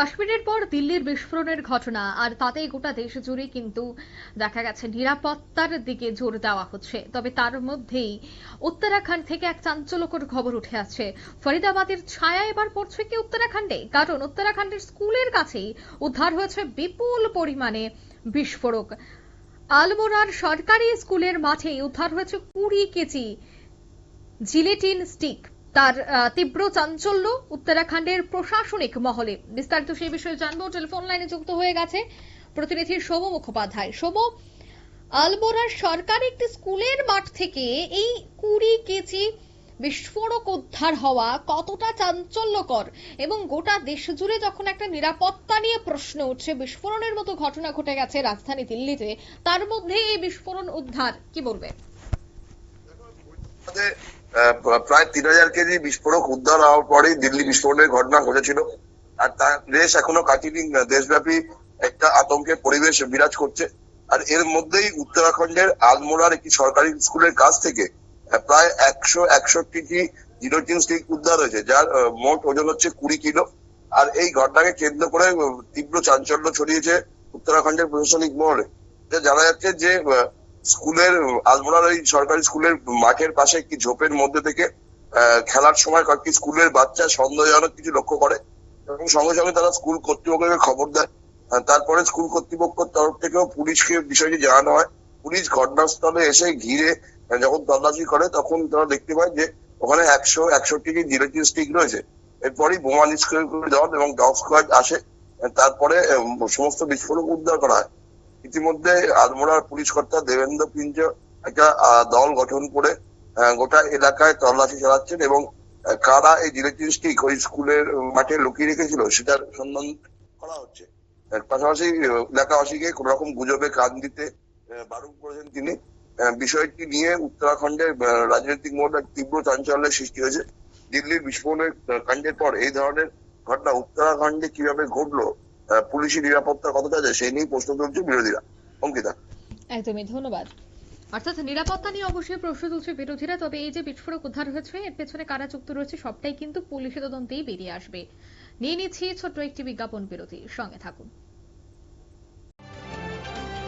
কাশ্মীরের পর দিল্লির বিস্ফোরণের ঘটনা, আর তাতেই গোটা দেশ জুড়ে কিন্তু দেখা গেছে নিরাপত্তার দিকে জোর দেওয়া হচ্ছে। তবে তার মধ্যেই উত্তরাখণ্ড থেকে এক চাঞ্চল্যকর খবর উঠে আসছে। ফরিদাবাদের ছায়া এবার পড়ছে কি উত্তরাখণ্ডে? কারণ উত্তরাখণ্ডের স্কুলের কাছেই উদ্ধার হয়েছে বিপুল পরিমাণে বিস্ফোরক। আলমোড়ার সরকারি স্কুলের মাঠে উদ্ধার হয়েছে কুড়ি কেজি জিলেটিন স্টিক। তার তীব্র চাঞ্চল্য উত্তরাখণ্ডের প্রশাসনিক মহলে। বিস্তারিত সেই বিষয়ে জানব। টেলিফোন লাইনে যুক্ত হয়ে গেছে প্রতিনিধি সৌম মুখোপাধ্যায়। সৌম আলমোড়ার সরকারি একটি স্কুলের মাঠ থেকে এই কুড়ি কেজি বিস্ফোরক উদ্ধার হওয়া কতটা চাঞ্চল্যকর এবং গোটা দেশ জুড়ে যখন একটা নিরাপত্তা নিয়ে প্রশ্ন উঠছে, বিস্ফোরণের মতো ঘটনা ঘটে গেছে রাজধানী দিল্লিতে, তার মধ্যে এই বিস্ফোরণ উদ্ধার কি বলবে? প্রায় তিন হাজার কেজি বিস্ফোরক উদ্ধার হওয়ার পরেই দিল্লি বিস্ফোরণের ঘটনা ঘটেছিল। আর তার দেশ এখনও কাটিনি। দেশব্যাপী একটা আতঙ্কের পরিবেশ বিরাজ করছে। আর এর মধ্যেই উত্তরাখণ্ডের আলমোড়ার একটি সরকারি স্কুলের কাছ থেকে প্রায় একশো একষট্টিটি জিরোটিন স্টিক উদ্ধার হয়েছে, যার মোট ওজন হচ্ছে কুড়ি কিলো। আর এই ঘটনাকে কেন্দ্র করে তীব্র চাঞ্চল্য ছড়িয়েছে উত্তরাখণ্ডের প্রশাসনিক মহলে। যা জানা যাচ্ছে যে স্কুলের, আলমোড়ার ওই সরকারি স্কুলের মাঠের পাশে একটি ঝোপের মধ্যে থেকে খেলার সময় কয়েকটি স্কুলের বাচ্চা সন্দেহজনক কিছু লক্ষ্য করে এবং সঙ্গে সঙ্গে তারা স্কুল কর্তৃপক্ষকে খবর দেয়। তারপরে স্কুল কর্তৃপক্ষের তরফ থেকেও পুলিশকে বিষয়টি জানানো হয়। পুলিশ ঘটনাস্থলে এসে ঘিরে যখন তল্লাশি করে, তখন তারা দেখতে পায় যে ওখানে একশো, একষট্টি জিরোটিন স্টিক রয়েছে। এরপরই বোমা নিষ্ক্রিয় দল এবং ডগ স্কোয়াড আসে। তারপরে সমস্ত বিস্ফোরক উদ্ধার করা হয়। ইতিমধ্যে আলমোড়ার পুলিশ কর্তা দেবেন্দ্র পিঞ্জ একটা দল গঠন করে গোটা এলাকায় তল্লাশি চালাচ্ছেন এবং কারা এই স্টিক ওই স্কুলের মাঠে লুকিয়ে রেখেছিল সেটার সন্ধান করা হচ্ছে। পাশাপাশি এলাকাবাসীকে কোন রকম গুজবে কান দিতে বারণ করেছেন তিনি। বিষয়টি নিয়ে উত্তরাখণ্ডের রাজনৈতিক মহলে তীব্র চাঞ্চল্যের সৃষ্টি হয়েছে। দিল্লির বিস্ফোরণের কাণ্ডের পর এই ধরনের ঘটনা উত্তরাখণ্ডে কীভাবে ঘটলো পুলিশি নিরাপত্তা কতটা আছে সেই নিয়ে প্রশ্ন তুলছে বিরোধীরা। অঙ্কিতা। একদমই, ধন্যবাদ। অর্থাৎ নিরাপত্তা নিয়ে অবশ্যই প্রশ্ন তুলছে বিরোধীরা, তবে এই যে বিস্ফোরক উদ্ধার হয়েছে, এর পেছনে কারা যুক্ত রয়েছে সবটাই কিন্তু পুলিশি তদন্তেই বেরিয়ে আসবে। নিয়ে নিচ্ছি ছোট্ট একটি বিজ্ঞাপন বিরতি, সঙ্গে থাকুন।